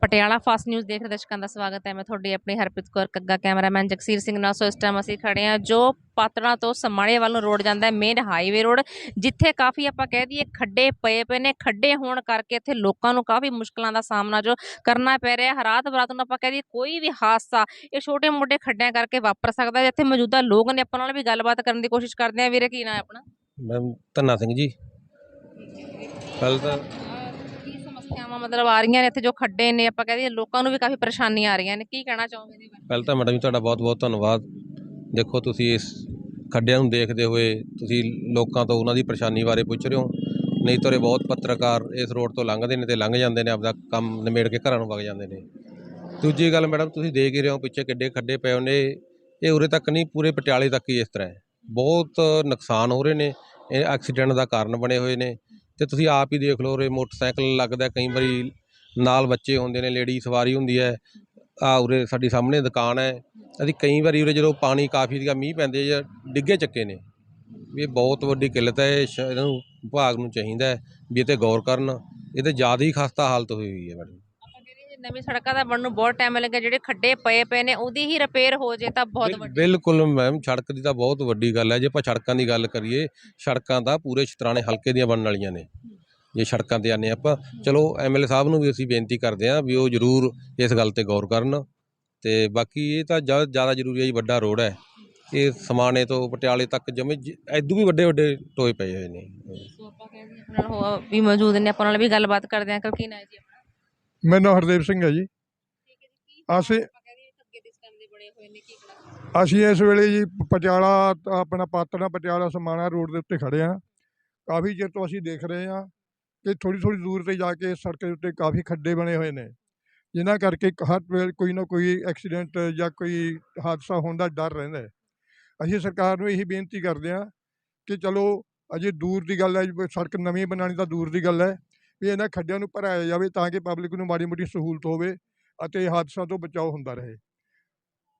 Patiala fast news ਦੇਖ ਰਹੇ ਦਰਸ਼ਕਾਂ ਦਾ ਸਵਾਗਤ ਹੈ। ਮੈਂ ਤੁਹਾਡੀ ਆਪਣੀ ਹਰਪ੍ਰੀਤ ਕੌਰ ਕੱਗਾ, ਕੈਮਰਾਮੈਨ ਜਗਸੀਰ ਸਿੰਘ ਨਾਲ। ਸੋ ਇਸ ਟਾਈਮ ਅਸੀਂ ਖੜੇ ਹਾਂ ਜੋ ਪਾਤੜਾ ਤੋਂ ਸਮਾਣੇ ਵੱਲ ਨੂੰ ਰੋਡ ਜਾਂਦਾ ਹੈ ਮੇਨ ਹਾਈਵੇ ਰੋਡ ਜਿੱਥੇ ਕਾਫੀ ਆਪਾਂ ਕਹਿ ਦਈਏ ਖੱਡੇ ਪਏ ਪਏ ਨੇ। ਖੱਡੇ ਹੋਣ ਕਰਕੇ ਇੱਥੇ ਲੋਕਾਂ ਨੂੰ ਕਾਫੀ ਮੁਸ਼ਕਲਾਂ ਦਾ ਸਾਹਮਣਾ ਜੋ ਕਰਨਾ ਪੈ ਰਿਹਾ ਹੈ। ਰਾਤ ਬਰਾਤ ਨੂੰ ਆਪਾਂ ਕਹਿ ਦਈਏ ਕੋਈ ਵੀ ਹਾਦਸਾ ਇਹ ਛੋਟੇ ਮੋਟੇ ਖੱਡਿਆਂ ਕਰਕੇ ਵਾਪਰ ਸਕਦਾ ਹੈ। ਇੱਥੇ ਮੌਜੂਦਾ ਲੋਕ ਨੇ ਆਪਾਂ ਨਾਲ ਵੀ ਗੱਲਬਾਤ ਕਰਨ ਦੀ ਕੋਸ਼ਿਸ਼ ਕਰਦੇ ਆ ਵੀਰੇ, ਕੀ ਨਾਂ ਹੈ ਆਪਣਾ? ਮੈਮ ਧੰਨਾ ਸਿੰਘ ਜੀ। ਕੱਲ ਤਾਂ ਸਮੱਸਿਆਵਾਂ ਮਤਲਬ ਆ ਰਹੀਆਂ ਨੇ ਇੱਥੇ ਜੋ ਖੱਡੇ ਨੇ, ਆਪਾਂ ਕਹਿ ਦਈਏ ਲੋਕਾਂ ਨੂੰ ਵੀ ਕਾਫੀ ਪਰੇਸ਼ਾਨੀਆਂ ਆ ਰਹੀਆਂ ਨੇ। ਕੀ ਕਹਿਣਾ ਚਾਹੋਗੇ ਇਹਦੇ ਬਾਰੇ? ਪਹਿਲਾਂ ਤਾਂ ਮੈਡਮ ਜੀ ਤੁਹਾਡਾ ਬਹੁਤ ਬਹੁਤ ਧੰਨਵਾਦ। ਦੇਖੋ ਤੁਸੀਂ ਇਸ ਖੱਡਿਆਂ ਨੂੰ ਦੇਖਦੇ ਹੋਏ ਤੁਸੀਂ ਲੋਕਾਂ ਤੋਂ ਉਹਨਾਂ ਦੀ ਪਰੇਸ਼ਾਨੀ ਬਾਰੇ ਪੁੱਛ ਰਹੇ ਹੋ। ਨਹੀਂ ਤਾਂ ਉਰੇ ਬਹੁਤ ਪੱਤਰਕਾਰ ਇਸ ਰੋਡ ਤੋਂ ਲੰਘਦੇ ਨੇ ਤੇ ਲੰਘ ਜਾਂਦੇ ਨੇ, ਆਪਦਾ ਕੰਮ ਨਿਮੇੜ ਕੇ ਘਰਾਂ ਨੂੰ ਵਗ ਜਾਂਦੇ ਨੇ। ਦੂਜੀ ਗੱਲ ਮੈਡਮ, ਤੁਸੀਂ ਦੇਖ ਹੀ ਰਹੇ ਹੋ ਪਿੱਛੇ ਕਿੱਡੇ ਖੱਡੇ ਪਏ ਨੇ। ਇਹ ਉਰੇ ਤੱਕ ਨਹੀਂ, ਪੂਰੇ ਪਟਿਆਲੇ ਤੱਕ ਹੀ ਇਸ ਤਰ੍ਹਾਂ ਬਹੁਤ ਨੁਕਸਾਨ ਹੋ ਰਹੇ ਨੇ। ਇਹ ਐਕਸੀਡੈਂਟ ਦਾ ਕਾਰਨ ਬਣੇ ਹੋਏ ਨੇ। ਤੇ ਤੁਸੀਂ ਆਪ ਹੀ ਦੇਖ ਲਓ, ਉਰੇ ਮੋਟਰਸਾਈਕਲ ਲੱਗਦਾ ਕਈ ਵਾਰੀ ਨਾਲ ਬੱਚੇ ਹੁੰਦੇ ਨੇ ਲੇਡੀ ਸਵਾਰੀ ਹੁੰਦੀ ਹੈ, ਆ ਉਰੇ ਸਾਡੀ ਸਾਹਮਣੇ ਦੁਕਾਨ ਹੈ, ਅਸੀਂ ਕਈ ਵਾਰੀ ਉਰੇ ਜਦੋਂ ਪਾਣੀ ਕਾਫੀ ਦਾ ਮੀਂਹ ਪੈਂਦੇ ਜਾਂ ਡਿੱਗੇ ਚੱਕੇ ਨੇ, ਵੀ ਇਹ ਬਹੁਤ ਵੱਡੀ ਕਿੱਲਤ ਹੈ, ਇਹ ਸ਼- ਵਿਭਾਗ ਨੂੰ ਚਾਹੀਦਾ ਵੀ ਇਹ 'ਤੇ ਗੌਰ ਕਰਨ, ਇਹ ਤੇ ਜ਼ਿਆਦਾ ਹੀ ਖਸਤਾ ਹਾਲਤ ਹੋਈ ਹੋਈ ਹੈ ਮੈਡਮ। ਨਵੀਂ ਸੜਕਾਂ ਦਾ ਬਣਨ ਨੂੰ ਬਹੁਤ ਟਾਈਮ ਲੱਗਿਆ ਜਿਹੜੇ ਖੱਡੇ ਪਏ ਪਏ ਨੇ ਉਹਦੀ ਹੀ ਰਿਪੇਅਰ ਹੋ ਜੇ ਤਾਂ ਬਹੁਤ ਵੱਡੀ ਬਿਲਕੁਲ ਮੈਮ ਸੜਕ ਦੀ ਤਾਂ ਬਹੁਤ ਵੱਡੀ ਗੱਲ ਹੈ ਜੇ ਆਪਾਂ ਸੜਕਾਂ ਦੀ ਗੱਲ ਕਰੀਏ ਸੜਕਾਂ ਤਾਂ ਪੂਰੇ ਸ਼ਤਰਾਣੇ ਹਲਕੇ ਦੀਆਂ ਬਣਨ ਵਾਲੀਆਂ ਨੇ। ਜੇ ਸੜਕਾਂ ਤੇ ਆਨੇ ਆਪਾਂ ਚਲੋ ਐਮਐਲਏ ਸਾਹਿਬ ਨੂੰ ਵੀ ਅਸੀਂ ਬੇਨਤੀ ਕਰਦੇ ਹਾਂ ਵੀ ਉਹ ਜ਼ਰੂਰ ਇਸ ਗੱਲ ਤੇ ਗੌਰ ਕਰਨ ਤੇ ਬਾਕੀ ਇਹ ਤਾਂ ਜ਼ਿਆ- ਜ਼ਿਆਦਾ ਜ਼ਰੂਰੀ ਹੈ ਜੀ ਵੱਡਾ ਰੋਡ ਹੈ। ਇਹ ਸਮਾਣੇ ਤੋਂ ਪਟਿਆਲੇ ਤੱਕ ਜਮੇ ਐਦੂ ਵੀ ਵੱਡੇ ਵੱਡੇ ਟੋਏ ਪਏ ਹੋਏ ਨੇ। ਸੋ ਆਪਾਂ ਕਹਿੰਦੇ ਆਪਣੇ ਨਾਲ ਹੋ ਵੀ ਮੌਜੂਦ ਨੇ ਆਪਾਂ ਨਾਲ ਵੀ ਗੱਲਬਾਤ ਕਰਦੇ ਆਂ ਕਿ ਨਾ ਜੀ ਮੇਰਾ ਨਾਮ ਹਰਦੇਵ ਸਿੰਘ ਹੈ ਜੀ। ਅਸੀਂ- ਅਸੀਂ ਇਸ ਵੇਲੇ ਜੀ ਪਟਿਆਲਾ ਆਪਣਾ ਪਾਤੜਾ ਪਟਿਆਲਾ ਸਮਾਣਾ ਰੋਡ ਦੇ ਉੱਤੇ ਖੜੇ ਹਾਂ। ਕਾਫੀ ਚਿਰ ਤੋਂ ਅਸੀਂ ਦੇਖ ਰਹੇ ਹਾਂ ਕਿ ਥੋੜੀ ਥੋੜੀ ਦੂਰ ਤੇ ਜਾ ਕੇ ਸੜਕ ਦੇ ਉੱਤੇ ਕਾਫੀ ਖੱਡੇ ਬਣੇ ਹੋਏ ਨੇ। ਜਿਨ੍ਹਾਂ ਕਰਕੇ ਹਰ ਵੇਲੇ ਕੋਈ ਨਾ ਕੋਈ ਐਕਸੀਡੈਂਟ ਜਾਂ ਕੋਈ ਹਾਦਸਾ ਹੋਣ ਦਾ ਡਰ ਰਹਿੰਦਾ ਹੈ। ਅਸੀਂ ਸਰਕਾਰ ਨੂੰ ਇਹੀ ਬੇਨਤੀ ਕਰਦੇ ਹਾਂ ਕਿ ਚਲੋ ਅਜੇ ਦੂਰ ਦੀ ਗੱਲ ਹੈ ਸੜਕ ਨਵੀਂ ਬਣਾਉਣੀ ਤਾਂ ਦੂਰ ਦੀ ਗੱਲ ਹੈ। ਵੀ ਇਹਨਾਂ ਖੱਡਿਆਂ ਨੂੰ ਭਰਾਇਆ ਜਾਵੇ ਤਾਂ ਕਿ ਪਬਲਿਕ ਨੂੰ ਮਾੜੀ ਮੋਟੀ ਸਹੂਲਤ ਹੋਵੇ ਅਤੇ ਹਾਦਸਾ ਤੋਂ ਬਚਾਓ ਹੁੰਦਾ ਰਹੇ।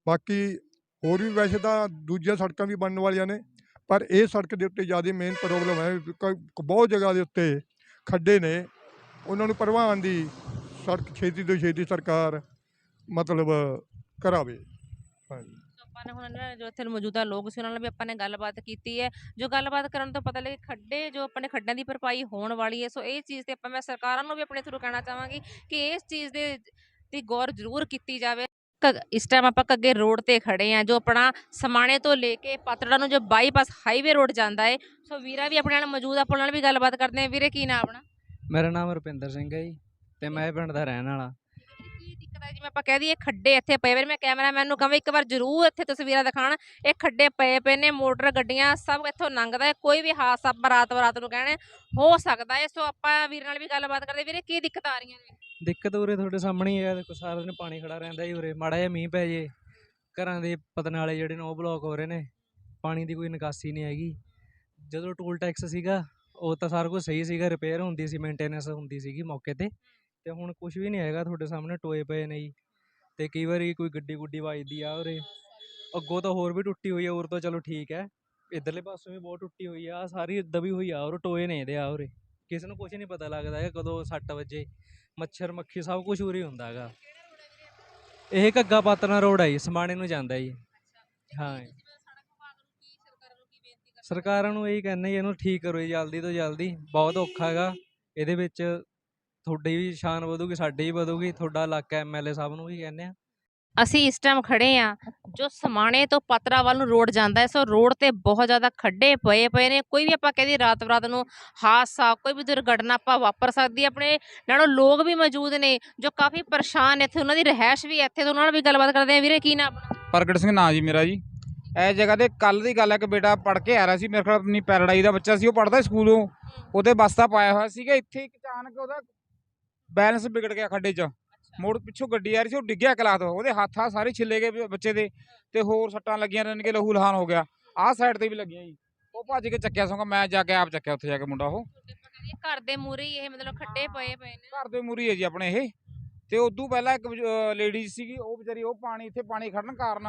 ਬਾਕੀ ਹੋਰ ਵੀ ਵੈਸੇ ਤਾਂ ਦੂਜੀਆਂ ਸੜਕਾਂ ਵੀ ਬਣਨ ਵਾਲੀਆਂ ਨੇ, ਪਰ ਇਹ ਸੜਕ ਦੇ ਉੱਤੇ ਜ਼ਿਆਦਾ ਮੇਨ ਪ੍ਰੋਬਲਮ ਹੈ ਕ- ਬਹੁਤ ਜਗ੍ਹਾ ਦੇ ਉੱਤੇ ਖੱਡੇ ਨੇ। ਉਹਨਾਂ ਨੂੰ ਭਰਵਾਉਣ ਦੀ ਸੜਕ, ਛੇਤੀ ਤੋਂ ਛੇਤੀ ਸਰਕਾਰ ਮਤਲਬ ਕਰਾਵੇ। ਹਾਂਜੀ। ਆਪਾਂ ਨੇ ਹੁਣ ਜੋ ਇੱਥੇ ਮੌਜੂਦਾ ਲੋਕ ਸੀ ਉਹਨਾਂ ਨਾਲ ਵੀ ਆਪਾਂ ਨੇ ਗੱਲਬਾਤ ਕੀਤੀ ਹੈ। ਜੋ ਗੱਲਬਾਤ ਕਰਨ ਤੋਂ ਪਤਾ ਲੱਗੇ ਖੱਡੇ ਜੋ ਆਪਣੇ ਖੱਡਿਆਂ ਦੀ ਭਰਪਾਈ ਹੋਣ ਵਾਲੀ ਹੈ ਸੋ ਇਹ ਚੀਜ਼ ਤੇ ਆਪਾਂ ਮੈਂ ਸਰਕਾਰਾਂ ਨੂੰ ਵੀ ਆਪਣੇ ਥਰੂ ਕਹਿਣਾ ਚਾਹਾਂਗੀ ਕਿ ਇਸ ਚੀਜ਼ ਦੇ ਦੀ ਗੌਰ ਜ਼ਰੂਰ ਕੀਤੀ ਜਾਵੇ। ਇਸ ਟਾਈਮ ਆਪਾਂ ਕੱਗੇ ਰੋਡ ਤੇ ਖੜੇ ਆ ਜੋ ਆਪਣਾ ਸਮਾਣੇ ਤੋਂ ਲੈ ਕੇ ਪਾਤੜਾ ਨੂੰ ਜੋ ਬਾਈਪਾਸ ਹਾਈਵੇ ਰੋਡ ਜਾਂਦਾ ਹੈ। ਸੋ ਵੀਰਾ ਵੀ ਆਪਣੇ ਨਾਲ ਮੌਜੂਦ ਆਪਾਂ ਨਾਲ ਵੀ ਗੱਲਬਾਤ ਕਰਦੇ ਆ ਵੀਰੇ ਕੀ ਨਾਮ ਆਪਣਾ? ਮੇਰਾ ਨਾਮ ਰੁਪਿੰਦਰ ਸਿੰਘ ਹੈ ਜੀ ਤੇ ਮੈਂ ਪਿੰਡ ਦਾ ਰਹਿਣ ਵਾਲਾ। ਕੀ ਜਿਵੇਂ ਆਪਾਂ ਕਹਿ ਦਈਏ ਖੱਡੇ ਇੱਥੇ ਪਏ ਪਏ ਨੇ, ਮੈਂ ਕੈਮਰਾਮੈਨ ਨੂੰ ਕਹਾਂ ਇੱਕ ਵਾਰ ਜ਼ਰੂਰ ਇੱਥੇ ਤਸਵੀਰਾਂ ਦਿਖਾਣ ਇਹ ਖੱਡੇ ਪਏ ਪਏ ਨੇ, ਮੋਟਰ ਗੱਡੀਆਂ ਸਭ ਇੱਥੋਂ ਲੰਘਦਾ ਹੈ, ਕੋਈ ਵੀ ਹਾਦਸਾ ਬਰਾਤ ਬਰਾਤ ਨੂੰ ਕਹਿਣੇ, ਹੋ ਸਕਦਾ ਹੈ। ਸੋ ਆਪਾਂ ਵੀਰ ਨਾਲ ਵੀ ਗੱਲਬਾਤ ਕਰਦੇ, ਵੀਰੇ ਕੀ ਦਿੱਕਤ ਆ ਰਹੀਆਂ ਨੇ? ਦਿੱਕਤ ਉਰੇ ਤੁਹਾਡੇ ਸਾਹਮਣੇ ਹੀ ਹੈ ਦੇਖੋ ਸਾਰਾ ਦਿਨ ਪਾਣੀ ਖੜਾ ਰਹਿੰਦਾ ਜੀ ਉਰੇ, ਮਾੜਾ ਜਿਹਾ ਮੀਂਹ ਪੈ ਜੇ, ਘਰਾਂ ਦੇ ਪਤਨਾਲੇ ਜਿਹੜੇ ਨੇ ਉਹ ਬਲੌਕ ਹੋ ਰਹੇ ਨੇ, ਪਾਣੀ ਦੀ ਕੋਈ ਨਿਕਾਸੀ ਨਹੀਂ ਹੈਗੀ। ਜਦੋਂ ਟੂਲ ਟੈਕਸ ਸੀਗਾ, ਉਹ ਤਾਂ ਸਾਰਾ ਕੁਝ ਸਹੀ ਸੀਗਾ ਰਿਪੇਅਰ ਹੁੰਦੀ ਸੀ ਮੇਨਟੇਨੈਂਸ ਹੁੰਦੀ ਸੀਗੀ ਮੌਕੇ ਤੇ। ਤੇ ਹੁਣ ਕੁਝ ਵੀ ਨਹੀਂ ਹੈਗਾ ਤੁਹਾਡੇ ਸਾਹਮਣੇ, ਟੋਏ ਪਏ ਨੇ ਜੀ। ਤੇ ਕਈ ਵਾਰੀ ਕੋਈ ਗੱਡੀ ਗੁੱਡੀ ਵੱਜਦੀ ਆ ਉਰੇ। ਅੱਗੋਂ ਤਾਂ ਹੋਰ ਵੀ ਟੁੱਟੀ ਹੋਈ ਆ ਉਰ ਤਾਂ ਚਲੋ ਠੀਕ ਹੈ। ਇਧਰਲੇ ਪਾਸੋਂ ਵੀ ਬਹੁਤ ਟੁੱਟੀ ਹੋਈ ਆ ਸਾਰੀ ਦਬੀ ਹੋਈ ਆ ਔਰ ਟੋਏ ਨੇ ਇਹਦੇ ਆ ਉਰੇ। ਕਿਸੇ ਨੂੰ ਕੁਝ ਨਹੀਂ ਪਤਾ ਲੱਗਦਾ ਹੈ ਕਦੋਂ ਸੱਟ ਵੱਜੇ। ਮੱਛਰ, ਮੱਖੀ ਸਭ ਕੁਝ ਉਰੇ ਹੁੰਦਾ ਹੈਗਾ। ਇਹ ਘੱਗਾ ਪਾਤਨਾ ਰੋਡ ਹੈ ਜੀ, ਸਮਾਣੇ ਨੂੰ ਜਾਂਦਾ ਜੀ। ਹਾਂ ਸਰਕਾਰਾਂ ਨੂੰ ਇਹੀ ਕਹਿੰਦੇ ਇਹਨੂੰ ਠੀਕ ਕਰੋ ਜੀ, ਜਲਦੀ ਤੋਂ ਜਲਦੀ। ਬਹੁਤ ਔਖਾ ਹੈਗਾ। ਇਹਦੇ ਵਿੱਚ ਤੁਹਾਡੀ ਵੀ ਸ਼ਾਨ ਵਧੂਗੀ ਸਾਡੀ ਵੀ ਵਧੂਗੀ ਤੁਹਾਡਾ ਇਲਾਕਾ ਐਮਐਲਏ ਸਾਹਿਬ ਨੂੰ ਵੀ ਕਹਿੰਦੇ ਆ। ਅਸੀਂ ਇਸ ਟਾਈਮ ਖੜੇ ਆ ਜੋ ਸਮਾਣੇ ਤੋਂ ਪਤਰਾ ਵੱਲ ਨੂੰ ਰੋਡ ਜਾਂਦਾ ਹੈ ਸੋ ਰੋਡ ਤੇ ਬਹੁਤ ਜ਼ਿਆਦਾ ਖੱਡੇ ਪਏ ਪਏ ਨੇ ਕੋਈ ਵੀ ਆਪਾਂ ਕਹਿੰਦੇ ਰਾਤ ਬਰਾਤ ਨੂੰ ਹਾਦਸਾ ਕੋਈ ਵੀ ਦੁਰਘਟਨਾ ਆਪਾਂ ਵਾਪਰ ਸਕਦੀ ਆਪਣੇ ਨਾਲੋਂ ਲੋਕ ਵੀ ਮੌਜੂਦ ਨੇ ਜੋ ਕਾਫੀ ਪਰੇਸ਼ਾਨ ਇੱਥੇ ਉਹਨਾਂ ਦੀ ਰਹਿائش ਵੀ ਇੱਥੇ ਤੋਂ ਉਹਨਾਂ ਨਾਲ ਵੀ ਗੱਲਬਾਤ ਕਰਦੇ ਆ ਵੀਰੇ ਕੀ ਨਾ ਆਪਣਾ? ਪ੍ਰਗਟ ਸਿੰਘ ਨਾਂ ਜੀ ਮੇਰਾ ਜੀ। ਇਹ ਜਗ੍ਹਾ ਤੇ ਕੱਲ ਦੀ ਗੱਲ ਹੈ ਕਿ ਬੇਟਾ ਪੜ ਕੇ ਆ ਰਿਹਾ ਸੀ ਮੇਰੇ ਕੋਲ ਆਪਣੀ ਪੈਰਾਡਾਈਜ਼ ਦਾ ਬੱਚਾ ਸੀ ਉਹ ਪੜਦਾ ਸਕੂਲੋਂ ਉਹਦੇ ਬਸਤਾ ਪਾਇਆ ਹੋਇਆ ਸੀਗਾ ਇੱਥੇ ਇੱਕ ਅਚਾਨਕ ਉਹਦਾ ਬੈਲੈਂਸ ਵਿਗੜ ਗਿਆ ਖੱਡੇ 'ਚ। ਮੋੜ ਪਿੱਛੋਂ ਗੱਡੀ ਆ ਰਹੀ ਸੀ ਉਹ ਡਿੱਗਿਆ ਕਲਾਸ ਤੋਂ। ਉਹਦੇ ਹੱਥ ਆ ਸਾਰੇ ਛਿੱਲੇ ਗਏ ਬੱਚੇ ਦੇ ਤੇ ਹੋਰ ਸੱਟਾਂ ਲੱਗੀਆਂ ਰਹਿਣ ਕੇ ਲਹੂ ਲਹਾਨ ਹੋ ਗਿਆ। ਆਹ ਸਾਈਡ ਤੇ ਵੀ ਲੱਗੀਆਂ ਜੀ। ਉਹ ਭੱਜ ਕੇ ਚੱਕਿਆ ਸੋਗਾ ਮੈਂ ਜਾ ਕੇ ਆਪ ਚੱਕਿਆ ਉੱਥੇ ਜਾ ਕੇ ਮੁੰਡਾ ਉਹ। ਘਰ ਦੇ ਮੂਹਰੇ ਹੀ ਇਹ ਮਤਲਬ ਖੱਡੇ ਪਏ ਪਏ ਨੇ। ਘਰ ਦੇ ਮੂਰੀ ਹੈ ਜੀ ਆਪਣੇ ਇਹ। ਤੇ ਉਦੋਂ ਪਹਿਲਾਂ ਇੱਕ ਲੇਡੀਜ਼ ਸੀਗੀ ਉਹ ਵਿਚਾਰੀ ਉਹ ਪਾਣੀ ਇੱਥੇ ਪਾਣੀ ਖੜਨ ਕਾਰਨ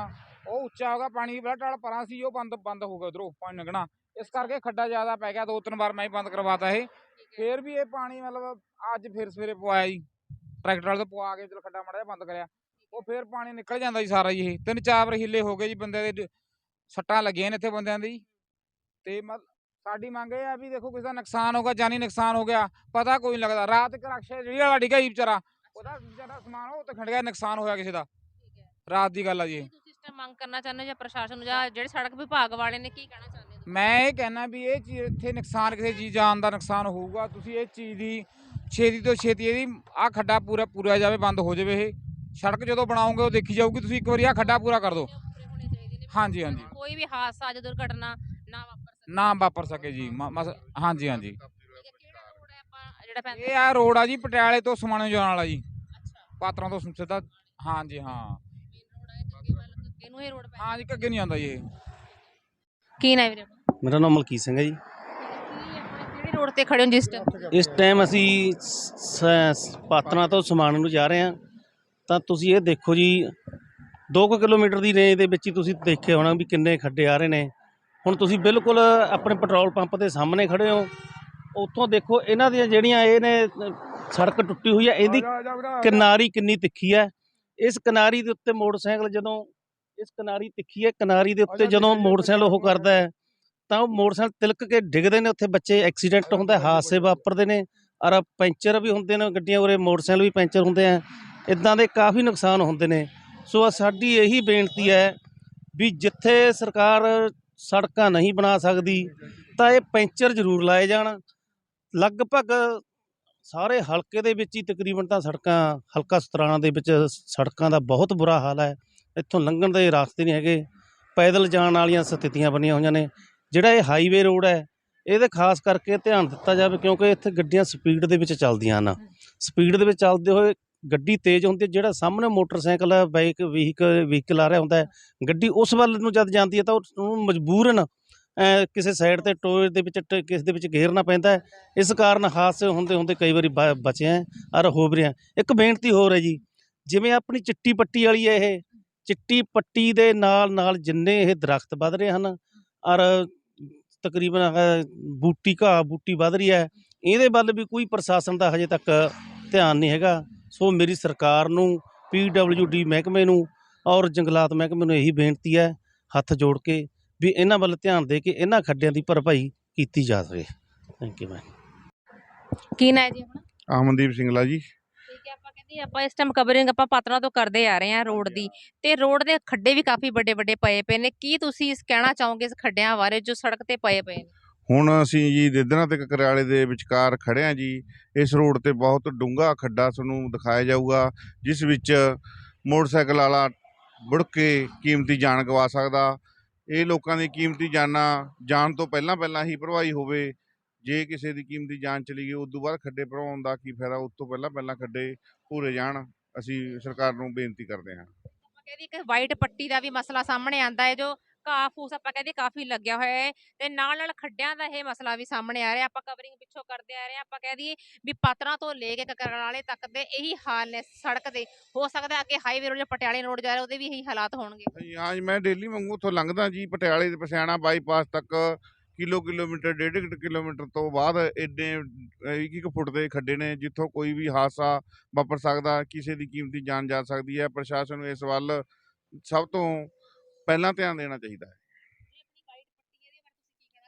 ਉਹ ਉੱਚਾ ਹੋ ਗਿਆ ਪਾਣੀ ਬੜਾ ਟਾਲ ਪਰਾਂ ਸੀ ਉਹ ਬੰਦ ਬੰਦ ਹੋ ਗਿਆ ਉਧਰੋਂ ਪਾਣੀ ਲੰਘਣਾ ਇਸ ਕਰਕੇ ਖੱਡਾ ਜ਼ਿਆਦਾ ਪੈ ਗਿਆ ਦੋ ਤਿੰਨ ਵਾਰ ਮੈਂ ਹੀ ਬੰਦ ਕਰਵਾਤਾ ਇਹ। ਫੇਰ ਵੀ ਇਹ ਪਾਣੀ ਮਤਲਬ ਅੱਜ ਫਿਰ ਸਵੇਰੇ ਪਵਾਇਆ ਜੀ। ਟਰੈਕਟਰ ਵਾਲੇ ਤੋਂ ਪਵਾ ਕੇ ਚਲ ਖੱਡਾ ਮਾੜਾ ਬੰਦ ਕਰਿਆ। ਉਹ ਫੇਰ ਪਾਣੀ ਨਿਕਲ ਜਾਂਦਾ ਜੀ ਸਾਰਾ ਜੀ ਇਹ। ਤਿੰਨ ਚਾਰ ਵਾਰ ਹਿੱਲੇ ਹੋ ਗਏ ਜੀ ਬੰਦਿਆਂ ਦੇ ਸੱਟਾਂ ਲੱਗੀਆਂ ਨੇ ਇੱਥੇ ਬੰਦਿਆਂ ਦੀ। ਤੇ ਮਤ ਸਾਡੀ ਮੰਗ ਇਹ ਆ ਵੀ ਦੇਖੋ ਕਿਸੇ ਦਾ ਨੁਕਸਾਨ ਹੋਗਾ ਜਾਨੀ ਨੁਕਸਾਨ ਹੋ ਗਿਆ ਪਤਾ ਕੋਈ ਨਹੀਂ ਲੱਗਦਾ। ਰਾਤ ਇੱਕ ਰਕਸ਼ਾ ਜਿਹੜੀ ਵਾਲਾ ਡਿੱਗਾ ਜੀ ਵਿਚਾਰਾ ਉਹਦਾ ਜਿਹੜਾ ਸਮਾਨ ਉਹ ਤੇ ਖੜ ਗਿਆ ਨੁਕਸਾਨ ਹੋਇਆ ਕਿਸੇ ਦਾ। ਰਾਤ ਦੀ ਗੱਲ ਆ ਜੀ ਤੁਸੀਂ ਇਸ ਮੰਗ ਕਰਨਾ ਚਾਹੁੰਦੇ ਹੋ ਜਾਂ ਪ੍ਰਸ਼ਾਸਨ ਨੂੰ ਜਾਂ ਜਿਹੜੇ ਸੜਕ ਵਿਭਾਗ ਵਾਲੇ ਨੇ ਕੀ ਕਹਿਣਾ ਚਾਹੁੰਦੇ ਹੋ? ਮੈਂ ਇਹ ਕਹਿਣਾ ਵੀ ਇਹ ਚੀਜ਼ ਇੱਥੇ ਨੁਕਸਾਨ ਕਿਸੇ ਚੀਜ਼ ਜਾਨ ਦਾ ਨੁਕਸਾਨ ਹੋਊਗਾ। ਤੁਸੀਂ ਇਹ ਚੀਜ਼ ਦੀ ਛੇਤੀ ਤੋਂ ਛੇਤੀ ਇਹਦੀ ਆ ਖੱਡਾ ਪੂਰਾ ਪੂਰਾ ਜਾਵੇ ਬੰਦ ਹੋ ਜਾਵੇ ਇਹ। ਸੜਕ ਜਦੋਂ ਬਣਾਓਗੇ ਉਹ ਦੇਖੀ ਜਾਊਗੀ ਤੁਸੀਂ ਇੱਕ ਵਾਰੀ ਆ ਖੱਡਾ ਪੂਰਾ ਕਰ ਦਿਓ। ਹਾਂਜੀ, ਹਾਂਜੀ। ਕੋਈ ਵੀ ਹਾਦਸਾ ਜਾਂ ਦੁਰਘਟਨਾ ਨਾ ਵਾਪਰ ਸਕੇ। ਨਾ ਵਾਪਰ ਸਕੇ ਜੀ। ਹਾਂਜੀ ਹਾਂਜੀ। ਇਹ ਆ ਰੋਡ ਆ ਜੀ ਪਟਿਆਲੇ ਤੋਂ ਸਮਾਣੇ ਜਾਣ ਵਾਲਾ ਜੀ। ਪਾਤਰਾਂ ਤੋਂ ਸਿੱਧਾ ਹਾਂਜੀ ਹਾਂ। ਹੈ ਇਹ ਰੋਡ ਜੀ ਅੱਗੇ ਨਹੀਂ ਆਉਂਦਾ ਜੀ ਇਹ। ਕੀ ਨਾ ਵੀਰੇ ਮੇਰਾ ਨਾਮ ਮਲਕੀਤ ਸਿੰਘ ਹੈ ਜੀ। ਕਿਹੜੀ ਰੋਡ ਤੇ ਖੜੇ ਹੋ ਜਿਸ ਟਾਈਮ ਇਸ ਟਾਈਮ ਅਸੀਂ ਸ- ਸ- ਪਾਤਰਾਂ ਤੋਂ ਸਮਾਨ ਨੂੰ ਜਾ ਰਹੇ ਹਾਂ। ਤਾਂ ਤੁਸੀਂ ਇਹ ਦੇਖੋ ਜੀ 2 ਕਿਲੋਮੀਟਰ ਦੀ ਰੇਂਜ ਦੇ ਵਿੱਚ ਹੀ ਤੁਸੀਂ ਦੇਖਿਆ ਹੋਣਾ ਵੀ ਕਿੰਨੇ ਖੱਡੇ ਆ ਰਹੇ ਨੇ। ਹੁਣ ਤੁਸੀਂ ਬਿਲਕੁਲ ਆਪਣੇ ਪੈਟਰੋਲ ਪੰਪ ਦੇ ਸਾਹਮਣੇ ਖੜੇ ਹੋ। ਉੱਥੋਂ ਦੇਖੋ ਇਹਨਾਂ ਦੀਆਂ ਜਿਹੜੀਆਂ ਇਹ ਨੇ ਅ, ਸੜਕ ਟੁੱਟੀ ਹੋਈ ਹੈ ਇਹਦੀ ਕਿਨਾਰੀ ਕਿੰਨੀ ਤਿੱਖੀ ਹੈ ਇਸ ਕਿਨਾਰੀ ਦੇ ਉੱਤੇ ਮੋਟਰਸਾਈਕਲ ਜਦੋਂ ਇਸ ਕਿਨਾਰੀ ਤਿੱਖੀ ਹੈ ਕਿਨਾਰੀ ਦੇ ਉੱਤੇ ਜਦੋਂ ਮੋਟਰਸਾਈਕਲ ਉਹ ਕਰਦਾ ਹੈ ਤਾਂ ਉਹ ਮੋਟਰਸਾਈਕਲ ਤਿਲਕ ਕੇ ਡਿੱਗਦੇ ਨੇ ਉੱਥੇ ਬੱਚੇ ਐਕਸੀਡੈਂਟ ਹੁੰਦਾ ਹਾਦਸੇ ਵਾਪਰਦੇ ਨੇ ਔਰ ਪੈਂਚਰ ਵੀ ਹੁੰਦੇ ਨੇ ਗੱਡੀਆਂ ਉਰੇ ਮੋਟਰਸਾਈਕਲ ਵੀ ਪੈਂਚਰ ਹੁੰਦੇ ਆ ਇਦਾਂ ਦੇ ਕਾਫੀ ਨੁਕਸਾਨ ਹੁੰਦੇ ਨੇ। ਸੋ ਸਾਡੀ ਇਹੀ ਬੇਨਤੀ ਹੈ ਵੀ ਜਿੱਥੇ ਸਰਕਾਰ ਸੜਕਾਂ ਨਹੀਂ ਬਣਾ ਸਕਦੀ ਤਾਂ ਇਹ ਪੈਂਚਰ ਜ਼ਰੂਰ ਲਾਏ ਜਾਣ। ਲਗਭਗ ਸਾਰੇ ਹਲਕੇ ਦੇ ਵਿੱਚ ਹੀ ਤਕਰੀਬਨ ਤਾਂ ਸੜਕਾਂ ਹਲਕਾ ਸਤਰਾਣਾ ਦੇ ਵਿੱਚ ਸੜਕਾਂ ਦਾ ਬਹੁਤ ਬੁਰਾ ਹਾਲ ਹੈ। ਇੱਥੋਂ ਲੰਘਣ ਦੇ ਰਾਸਤੇ ਨਹੀਂ ਹੈਗੇ ਪੈਦਲ ਜਾਣ ਵਾਲੀਆਂ ਸਥਿਤੀਆਂ ਬਣੀਆਂ ਹੋਈਆਂ ਨੇ। ਜਿਹੜਾ ਇਹ ਹਾਈਵੇ ਰੋਡ ਹੈ, ਇਹਦੇ ਖਾਸ ਕਰਕੇ ਧਿਆਨ ਦਿੱਤਾ ਜਾਵੇ ਕਿਉਂਕਿ ਇੱਥੇ ਗੱਡੀਆਂ ਸਪੀਡ ਦੇ ਵਿੱਚ ਚੱਲਦੀਆਂ ਹਨ। ਸਪੀਡ ਦੇ ਵਿੱਚ ਚੱਲਦੇ ਹੋਏ ਗੱਡੀ ਤੇਜ਼ ਹੁੰਦੀ ਹੈ, ਜਿਹੜਾ ਸਾਹਮਣੇ ਮੋਟਰਸਾਈਕਲ ਬਾਈਕ ਵਹੀਕਲ ਵਹੀਕਲ ਆ ਰਿਹਾ ਹੁੰਦਾ ਗੱਡੀ ਉਸ ਵੱਲ ਨੂੰ ਜਦ ਜਾਂਦੀ ਹੈ ਤਾਂ ਉਹ- ਮਜਬੂਰਨ ਕਿਸੇ ਸਾਈਡ ਤੇ ਟੋਏ ਦੇ ਵਿੱਚ ਟ- ਕਿਸੇ ਦੇ ਵਿੱਚ ਘੇਰਨਾ ਪੈਂਦਾ ਇਸ ਕਾਰਨ ਹਾਦਸੇ ਹੁੰਦੇ ਹੁੰਦੇ ਕਈ ਵਾਰੀ ਬ- ਬਚੇ ਹੈ ਔਰ ਹੋ ਵੀ ਰਿਹਾ ਇੱਕ ਬੇਨਤੀ ਹੋਰ ਹੈ ਜੀ, ਜਿਵੇਂ ਆਪਣੀ ਚਿੱਟੀ ਪੱਟੀ ਵਾਲੀ ਹੈ ਇਹ, ਚਿੱਟੀ ਪੱਟੀ ਦੇ ਨਾਲ ਨਾਲ ਜਿੰਨੇ ਇਹ ਦਰਖਤ ਵੱਧ ਰਹੇ ਹਨ ਔਰ ਤਕਰੀਬਨ ਬੂਟੀ ਘਾਹ ਬੂਟੀ ਵੱਧ ਰਹੀ ਹੈ। ਇਹਦੇ ਵੱਲ ਵੀ ਕੋਈ ਪ੍ਰਸ਼ਾਸਨ ਦਾ ਹਜੇ ਤੱਕ ਧਿਆਨ ਨਹੀਂ ਹੈਗਾ। ਸੋ ਮੇਰੀ ਸਰਕਾਰ ਨੂੰ ਡੀ ਮਹਿਕਮੇ ਨੂੰ ਔਰ ਜੰਗਲਾਤ ਮਹਿਕਮੇ ਨੂੰ ਇਹੀ ਬੇਨਤੀ ਹੈ ਹੱਥ ਜੋੜ ਕੇ ਵੀ ਇਹਨਾਂ ਵੱਲ ਧਿਆਨ ਦੇ ਕੇ ਇਹਨਾਂ ਖੱਡਿਆਂ ਦੀ ਭਰਪਾਈ ਕੀਤੀ ਜਾ ਸਕੇ। ਥੈਂਕ ਯੂ ਮੈਮ ਕੀ ਨਾ ਹੈ ਜੀ ਆਪਣਾ? ਅਮਨਦੀਪ ਸਿੰਘਲਾ ਜੀ। ਹੈ ਆਪਾਂ ਇਸ ਟਾਈਮ ਕਵਰਿੰਗ ਆਪਾਂ ਪਾਤਰਾਂ ਤੋਂ ਕਰਦੇ ਆ ਰਹੇ ਹਾਂ ਰੋਡ ਦੀ ਤੇ ਰੋਡ ਦੇ ਖੱਡੇ ਵੀ ਕਾਫੀ ਵੱਡੇ ਵੱਡੇ ਪਏ ਪਏ ਨੇ। ਕੀ ਤੁਸੀਂ ਇਸ ਕਹਿਣਾ ਚਾਹੋਗੇ ਇਸ ਖੱਡਿਆਂ ਬਾਰੇ ਜੋ ਸੜਕ ਤੇ ਪਏ ਪਏ ਨੇ? ਹੁਣ ਅਸੀਂ ਜੀ ਦੇਦਨਾ ਤੇ ਕਕਰਾਲੇ ਦੇ ਵਿਚਕਾਰ ਖੜੇ ਹਾਂ ਜੀ ਇਸ ਰੋਡ ਤੇ ਬਹੁਤ ਡੂੰਘਾ ਖੱਡਾ ਤੁਹਾਨੂੰ ਦਿਖਾਇਆ ਜਾਊਗਾ ਜਿਸ ਵਿੱਚ ਮੋਟਰਸਾਈਕਲ ਵਾਲਾ ਬੁੜ ਕੇ ਕੀਮਤੀ ਜਾਨ ਗਵਾ ਸਕਦਾ। ਇਹ ਲੋਕਾਂ ਦੀ ਕੀਮਤੀ ਜਾਨਾਂ ਜਾਣ ਤੋਂ ਪਹਿਲਾਂ ਪਹਿਲਾਂ ਹੀ ਭਰਵਾਈ ਹੋਵੇ ਜੇ ਕਿਸੇ ਦੀ ਕੀਮਤੀ ਜਾਨ ਚਲੀ ਗਈ ਉਸ ਤੋਂ ਬਾਅਦ ਖੱਡੇ ਭਰਵਾਉਣ ਦਾ ਕੀ ਫਾਇਦਾ? ਉਸ ਤੋਂ ਪਹਿਲਾਂ ਪਹਿਲਾਂ ਖੱਡੇ ਪੂਰੇ ਜਾਣ। ਅਸੀਂ ਸਰਕਾਰ ਨੂੰ ਬੇਨਤੀ ਕਰਦੇ ਹਾਂ। ਆਪਾਂ ਕਹਿੰਦੇ ਇੱਕ ਵਾਈਟ ਪੱਟੀ ਦਾ ਵੀ ਮਸਲਾ ਸਾਹਮਣੇ ਆਂਦਾ ਹੈ ਜੋ ਘਾਹ ਫੂਸ ਆਪਾਂ ਕਹਿੰਦੇ ਕਾਫੀ ਲੱਗਿਆ ਹੋਇਆ ਹੈ ਤੇ ਨਾਲ ਨਾਲ ਖੱਡਿਆਂ ਦਾ ਇਹ ਮਸਲਾ ਵੀ ਸਾਹਮਣੇ ਆ ਰਿਹਾ। ਆਪਾਂ ਕਵਰਿੰਗ ਪਿੱਛੋਂ ਕਰਦੇ ਆ ਰਹੇ ਹਾਂ। ਆਪਾਂ ਕਹਿ ਦਈਏ ਵੀ ਪਾਤਰਾਂ ਤੋਂ ਲੈ ਕੇ ਕਕਰਾਲੇ ਤੱਕ ਦੇ ਇਹੀ ਹਾਲ ਨੇ ਸੜਕ ਦੇ। ਹੋ ਸਕਦਾ ਅੱਗੇ ਹਾਈਵੇ ਰੋਡ ਜਾਂ ਪਟਿਆਲੇ ਰੋਡ ਜਾ ਰਿਹਾ ਉਹਦੇ ਵੀ ਇਹੀ ਹਾਲਾਤ ਹੋਣਗੇ। ਹਾਂਜੀ ਹਾਂ ਜੀ ਮੈਂ ਡੇਲੀ ਵਾਂਗੂ ਉੱਥੋਂ ਲੰਘਦਾ ਜੀ ਪਟਿਆਲੇ ਦੇ ਪਸਿਆਣਾ ਬਾਈਪਾਸ ਤੱਕ ਕਿਲੋ ਕਿਲੋਮੀਟਰ ਡੇਢ ਕਿਲੋਮੀਟਰ ਤੋਂ ਬਾਅਦ ਇੰਨੇ ਇੱਕ ਇੱਕ ਫੁੱਟ ਦੇ ਖੱਡੇ ਨੇ, ਜਿੱਥੋਂ ਕੋਈ ਵੀ ਹਾਦਸਾ ਵਾਪਰ ਸਕਦਾ, ਕਿਸੇ ਦੀ ਕੀਮਤੀ ਜਾਨ ਜਾ ਸਕਦੀ ਹੈ। ਪ੍ਰਸ਼ਾਸਨ ਨੂੰ ਇਸ ਵੱਲ ਸਭ ਤੋਂ ਪਹਿਲਾਂ ਧਿਆਨ ਦੇਣਾ ਚਾਹੀਦਾ ਹੈ।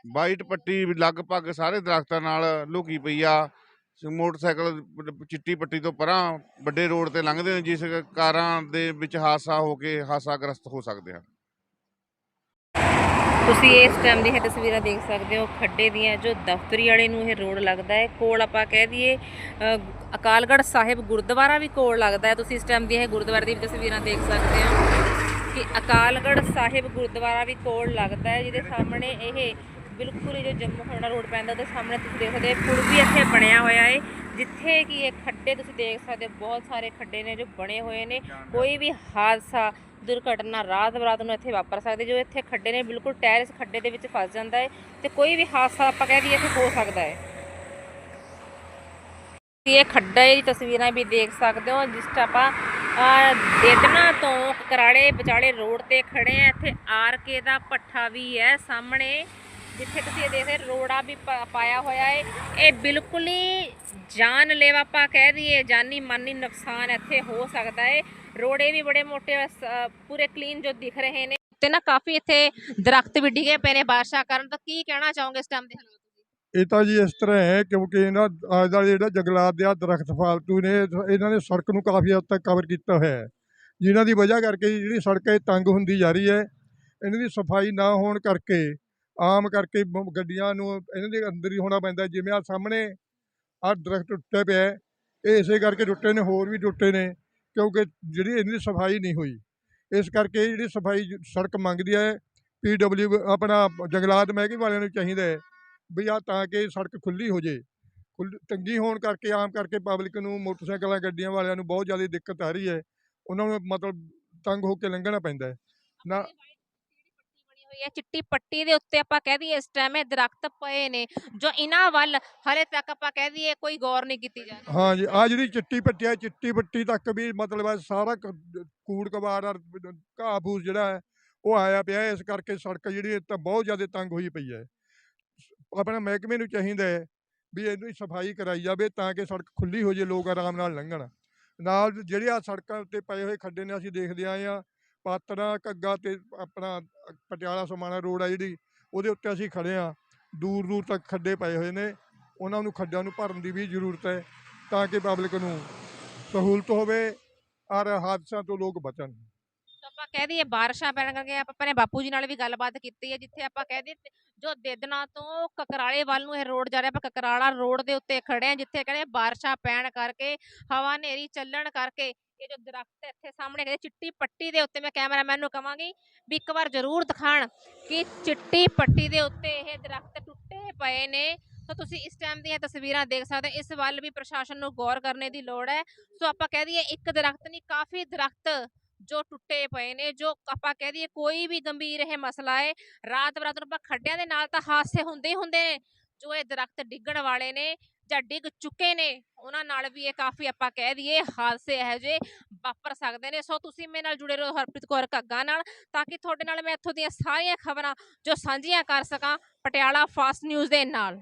ਵਾਈਟ ਪੱਟੀ ਲਗਭਗ ਸਾਰੇ ਦਰਖਤਾਂ ਨਾਲ ਲੁਕੀ ਪਈ ਆ। ਮੋਟਰਸਾਈਕਲ ਚਿੱਟੀ ਪੱਟੀ ਤੋਂ ਪਰਾਂ ਵੱਡੇ ਰੋਡ ਤੇ ਲੰਘਦੇ ਨੇ, ਜਿਸ ਕਾਰਾਂ ਦੇ ਵਿੱਚ ਹਾਦਸਾ ਹੋ ਕੇ ਹਾਦਸਾਗ੍ਰਸਤ ਹੋ ਸਕਦੇ ਹਨ। ਤੁਸੀਂ ਇਸ ਟਾਈਮ ਦੀ ਇਹ ਤਸਵੀਰਾਂ ਦੇਖ ਸਕਦੇ ਹੋ, ਖੱਡੇ ਦੀਆਂ, ਜੋ ਦਫ਼ਤਰੀ ਵਾਲੇ ਨੂੰ ਇਹ ਰੋਡ ਲੱਗਦਾ ਹੈ। ਕੋਲ ਆਪਾਂ ਕਹਿ ਦਈਏ ਅਕਾਲਗੜ੍ਹ ਸਾਹਿਬ ਗੁਰਦੁਆਰਾ ਵੀ ਕੋਲ ਲੱਗਦਾ ਹੈ। ਤੁਸੀਂ ਇਸ ਟਾਈਮ ਦੀਆਂ ਇਹ ਗੁਰਦੁਆਰੇ ਦੀ ਵੀ ਤਸਵੀਰਾਂ ਦੇਖ ਸਕਦੇ ਹੋ ਕਿ ਅਕਾਲਗੜ੍ਹ ਸਾਹਿਬ ਗੁਰਦੁਆਰਾ ਵੀ ਕੋਲ ਲੱਗਦਾ ਹੈ, ਜਿਹਦੇ ਸਾਹਮਣੇ ਇਹ ਬਿਲਕੁਲ ਹੀ ਜੋ ਜੰਮੂ ਖਰੜਾ ਰੋਡ ਪੈਂਦਾ, ਉਹਦੇ ਸਾਹਮਣੇ ਤੁਸੀਂ ਦੇਖਦੇ ਹੋ ਪੁਲ ਵੀ ਇੱਥੇ ਬਣਿਆ ਹੋਇਆ ਹੈ। ਜਿੱਥੇ ਕਿ ਇਹ ਖੱਡੇ ਤੁਸੀਂ ਦੇਖ ਸਕਦੇ ਹੋ, ਬਹੁਤ ਸਾਰੇ ਖੱਡੇ ਨੇ ਜੋ ਬਣੇ ਹੋਏ ਨੇ। ਕੋਈ ਵੀ ਹਾਦਸਾ ਦੁਰਘਟਨਾ ਰਾਤ ਬਰਾਤ ਨੂੰ ਇੱਥੇ ਵਾਪਰ ਸਕਦੀ ਜੋ ਇੱਥੇ ਖੱਡੇ ਨੇ, ਬਿਲਕੁਲ ਟਾਇਰ ਇਸ ਖੱਡੇ ਦੇ ਵਿੱਚ ਫਸ ਜਾਂਦਾ ਹੈ ਤੇ ਕੋਈ ਵੀ ਹਾਦਸਾ ਆਪਾਂ ਕਹਿ ਦਈਏ ਇੱਥੇ ਹੋ ਸਕਦਾ ਹੈ। ਤੁਸੀਂ ਇਹ ਖੱਡੇ ਦੀ ਤਸਵੀਰਾਂ ਵੀ ਦੇਖ ਸਕਦੇ ਹੋ, ਜਿਸ 'ਚ ਆਪਾਂ ਦੇਦਨਾ ਤੋਂ ਕਰਾੜੇ ਵਿਚਾਲੇ ਰੋਡ ਤੇ ਖੜੇ ਆ ਇੱਥੇ ਆਰ ਕੇ ਦਾ ਪੱਠਾ ਵੀ ਹੈ ਸਾਹਮਣੇ, ਜਿੱਥੇ ਤੁਸੀਂ ਇਹ ਦੇਖਦੇ ਰੋੜਾ ਵੀ ਪਾਇਆ ਹੋਇਆ ਹੈ। ਇਹ ਬਿਲਕੁਲ ਹੀ ਜਾਨਲੇਵਾ ਆਪਾਂ ਕਹਿ ਦਈਏ ਜਾਨੀ ਮਾਨੀ ਨੁਕਸਾਨ ਇੱਥੇ ਹੋ ਸਕਦਾ ਹੈ। ਰੋੜੇ ਵੀ ਬੜੇ ਮੋਟੇ ਪੂਰੇ ਕਲੀਨ ਜੋ ਦਿਖ ਰਹੇ ਨੇ ਤੇ ਨਾ ਕਾਫੀ ਇੱਥੇ ਦਰਖਤ ਵੀ ਡਿੱਗੇ ਪਏ ਨੇ ਬਾਰਿਸ਼ਾਂ ਕਾਰਨ ਤਾਂ ਕੀ ਕਹਿਣਾ ਚਾਹੋਗੇ ਇਸ ਟਾਈਮ ਦੇ ਹਾਲਾਤ ਇਹ ਤਾਂ ਜੀ ਇਸ ਤਰ੍ਹਾਂ ਹੈ ਕਿਉਂਕਿ ਇਹਨਾਂ ਅੱਜ ਦਾ ਜਿਹੜਾ ਜੰਗਲਾਤ ਦੇ ਆ ਦਰਖਤ ਫਾਲਤੂ ਨੇ ਇਹਨਾਂ ਨੇ ਸੜਕ ਨੂੰ ਕਾਫੀ ਹੱਦ ਤੱਕ ਕਵਰ ਕੀਤਾ ਹੋਇਆ ਹੈ ਜਿਨ੍ਹਾਂ ਦੀ ਵਜ੍ਹਾ ਕਰਕੇ ਜਿਹੜੀ ਸੜਕ ਹੈ ਤੰਗ ਹੁੰਦੀ ਜਾ ਰਹੀ ਹੈ ਇਹਨਾਂ ਦੀ ਸਫ਼ਾਈ ਨਾ ਹੋਣ ਕਰਕੇ ਆਮ ਕਰਕੇ ਗੱਡੀਆਂ ਨੂੰ ਇਹਨਾਂ ਦੇ ਅੰਦਰ ਹੀ ਹੋਣਾ ਪੈਂਦਾ ਜਿਵੇਂ ਆ ਸਾਹਮਣੇ ਆ ਦਰਖਤ ਟੁੱਟੇ ਪਿਆ ਇਹ ਇਸੇ ਕਰਕੇ ਟੁੱਟੇ ਨੇ ਹੋਰ ਵੀ ਟੁੱਟੇ ਨੇ ਕਿਉਂਕਿ ਜਿਹੜੀ ਇਹਨਾਂ ਦੀ ਸਫ਼ਾਈ ਨਹੀਂ ਹੋਈ, ਇਸ ਕਰਕੇ ਜਿਹੜੀ ਸਫ਼ਾਈ ਸੜਕ ਮੰਗਦੀ ਹੈ, ਪੀਡਬਲਿਊ ਆਪਣਾ ਜੰਗਲਾਤ ਮਹਿਕਮੇ ਵਾਲਿਆਂ ਨੂੰ ਚਾਹੀਦਾ ਹੈ ਵੀ ਆ ਤਾਂ ਕਿ ਸੜਕ ਖੁੱਲੀ ਹੋ ਜੇ, ਖੁੱਲ੍ਹ, ਤੰਗੀ ਹੋਣ ਕਰਕੇ, ਆਮ ਕਰਕੇ ਪਬਲਿਕ ਨੂੰ ਮੋਟਰਸਾਈਕਲਾਂ, ਗੱਡੀਆਂ ਵਾਲਿਆਂ ਨੂੰ ਬਹੁਤ ਜ਼ਿਆਦਾ ਦਿੱਕਤ ਆ ਰਹੀ ਹੈ, ਉਹਨਾਂ ਨੂੰ ਮਤਲਬ ਤੰਗ ਹੋ ਕੇ ਲੰਘਣਾ ਪੈਂਦਾ ਹੈ, ਨਾ ਹੋਈ ਹੈ ਚਿੱਟੀ ਪੱਟੀ ਦੇ ਉੱਤੇ ਆਪਾਂ ਕਹਿ ਦਈਏ ਇਸ ਟਾਈਮ ਇਹ ਦਰਖਤ ਪਏ ਨੇ ਜੋ ਇਹਨਾਂ ਵੱਲ ਹਲੇ ਤੱਕ ਆਪਾਂ ਕਹਿ ਦਈਏ ਕੋਈ ਗੌਰ ਨਹੀਂ ਕੀਤੀ ਜਾ ਰਹੀ। ਹਾਂ ਜੀ ਆ ਜਿਹੜੀ ਚਿੱਟੀ ਪੱਟੀ ਹੈ ਚਿੱਟੀ ਪੱਟੀ ਤੱਕ ਵੀ ਮਤਲਬ ਹੈ ਸਾਰਾ ਕ- ਕੂੜ ਕਬਾੜ ਔਰ ਘਾਹ ਫੂਸ ਜਿਹੜਾ ਹੈ ਉਹ ਆਇਆ ਪਿਆ ਹੈ, ਇਸ ਕਰਕੇ ਸੜਕ ਜਿਹੜੀ ਹੈ ਤਾਂ ਬਹੁਤ ਜ਼ਿਆਦਾ ਤੰਗ ਹੋਈ ਪਈ ਹੈ। ਆਪਣਾ ਮਹਿਕਮੇ ਨੂੰ ਚਾਹੀਦਾ ਹੈ ਵੀ ਇਹਨੂੰ ਸਫ਼ਾਈ ਕਰਾਈ ਜਾਵੇ ਤਾਂ ਕਿ ਸੜਕ ਖੁੱਲੀ ਹੋ ਜੇ ਲੋਕ ਆਰਾਮ ਨਾਲ ਲੰਘਣ। ਨਾਲ ਜਿਹੜੇ ਆ ਸੜਕਾਂ ਉੱਤੇ ਪਏ ਹੋਏ ਖੱਡੇ ਨੇ ਅਸੀਂ ਦੇਖਦੇ ਆਏ ਆ ਪਾਤੜਾ ਕੱਗਾ ਤੇ ਆਪਣਾ ਪਟਿਆਲਾ ਸਮਾਣਾ ਰੋਡ ਆ ਜਿਹੜੀ, ਉਹਦੇ ਉੱਤੇ ਅਸੀਂ ਖੜੇ ਆ ਦੂਰ ਦੂਰ ਤੱਕ ਖੱਡੇ ਪਏ ਹੋਏ ਨੇ। ਉਹਨਾਂ ਨੂੰ ਖੱਡਿਆਂ ਨੂੰ ਭਰਨ ਦੀ ਵੀ ਜ਼ਰੂਰਤ ਹੈ ਤਾਂ ਕਿ ਪਬਲਿਕ ਨੂੰ ਸਹੂਲਤ ਹੋਵੇ ਔਰ ਹਾਦਸਿਆਂ ਤੋਂ ਲੋਕ ਬਚਣ। ਆਪਾਂ ਕਹਿ ਦਈਏ ਬਾਰਿਸ਼ਾਂ ਪੈਣ ਕਰਕੇ ਆਪਾਂ ਆਪਣੇ ਬਾਪੂ ਜੀ ਨਾਲ ਵੀ ਗੱਲਬਾਤ ਕੀਤੀ ਹੈ, ਜਿੱਥੇ ਆਪਾਂ ਕਹਿ ਦਈਏ ਜੋ ਦੇਦਨਾ ਤੋਂ ਕਕਰਾਲੇ ਵੱਲ ਨੂੰ ਇਹ ਰੋਡ ਜਾ ਰਿਹਾ, ਆਪਾਂ ਕਕਰਾਲਾ ਰੋਡ ਦੇ ਉੱਤੇ ਖੜੇ ਆ ਜਿੱਥੇ ਕਹਿੰਦੇ ਬਾਰਿਸ਼ਾਂ ਪੈਣ ਕਰਕੇ ਹਵਾ ਹਨੇਰੀ ਚੱਲਣ ਕਰਕੇ ਇਹ ਜੋ ਦਰਖਤ ਇੱਥੇ ਸਾਹਮਣੇ ਕਹਿੰਦੇ ਚਿੱਟੀ ਪੱਟੀ ਦੇ ਉੱਤੇ ਮੈਂ ਕੈਮਰਾਮੈਨ ਨੂੰ ਕਵਾਂਗੀ ਵੀ ਇੱਕ ਵਾਰ ਜ਼ਰੂਰ ਦਿਖਾਣ ਕਿ ਚਿੱਟੀ ਪੱਟੀ ਦੇ ਉੱਤੇ ਇਹ ਦਰਖਤ ਟੁੱਟੇ ਪਏ ਨੇ। ਤਾਂ ਤੁਸੀਂ ਇਸ ਟਾਈਮ ਦੀਆਂ ਤਸਵੀਰਾਂ ਦੇਖ ਸਕਦੇ ਹੋ। ਇਸ ਵੱਲ ਵੀ ਪ੍ਰਸ਼ਾਸਨ ਨੂੰ ਗੌਰ ਕਰਨੇ ਦੀ ਲੋੜ ਹੈ। ਸੋ ਆਪਾਂ ਕਹਿ ਦਈਏ ਇੱਕ ਦਰਖਤ ਨਹੀਂ, ਕਾਫੀ ਦਰਖਤ ਜੋ ਟੁੱਟੇ ਪਏ ਨੇ, ਜੋ ਆਪਾਂ ਕਹਿ ਦਈਏ ਕੋਈ ਵੀ ਗੰਭੀਰ ਇਹ ਮਸਲਾ ਹੈ। ਰਾਤ ਬਰਾਤ ਨੂੰ ਆਪਾਂ ਖੱਡਿਆਂ ਦੇ ਨਾਲ ਤਾਂ ਹਾਦਸੇ ਹੁੰਦੇ ਹੀ ਹੁੰਦੇ ਨੇ, ਜੋ ਇਹ ਦਰਖਤ ਡਿੱਗਣ ਵਾਲੇ ਨੇ। ਜਾਂ ਡਿੱਗ ਚੁੱਕੇ ਨੇ, ਉਹਨਾਂ ਨਾਲ ਵੀ ਇਹ ਕਾਫੀ ਆਪਾਂ ਕਹਿ ਦਈਏ ਹਾਦਸੇ ਇਹੋ ਜਿਹੇ ਵਾਪਰ ਸਕਦੇ ਨੇ। ਸੋ ਤੁਸੀਂ ਮੇਰੇ ਨਾਲ ਜੁੜੇ ਰਹੋ ਹਰਪ੍ਰੀਤ ਕੌਰ ਘੱਗਾ ਨਾਲ, ਤਾਂ ਕਿ ਤੁਹਾਡੇ ਨਾਲ ਮੈਂ ਇੱਥੋਂ ਦੀਆਂ ਸਾਰੀਆਂ ਖਬਰਾਂ ਜੋ ਸਾਂਝੀਆਂ ਕਰ ਸਕਾਂ, ਪਟਿਆਲਾ ਫਾਸਟ ਨਿਊਜ਼ ਦੇ ਨਾਲ।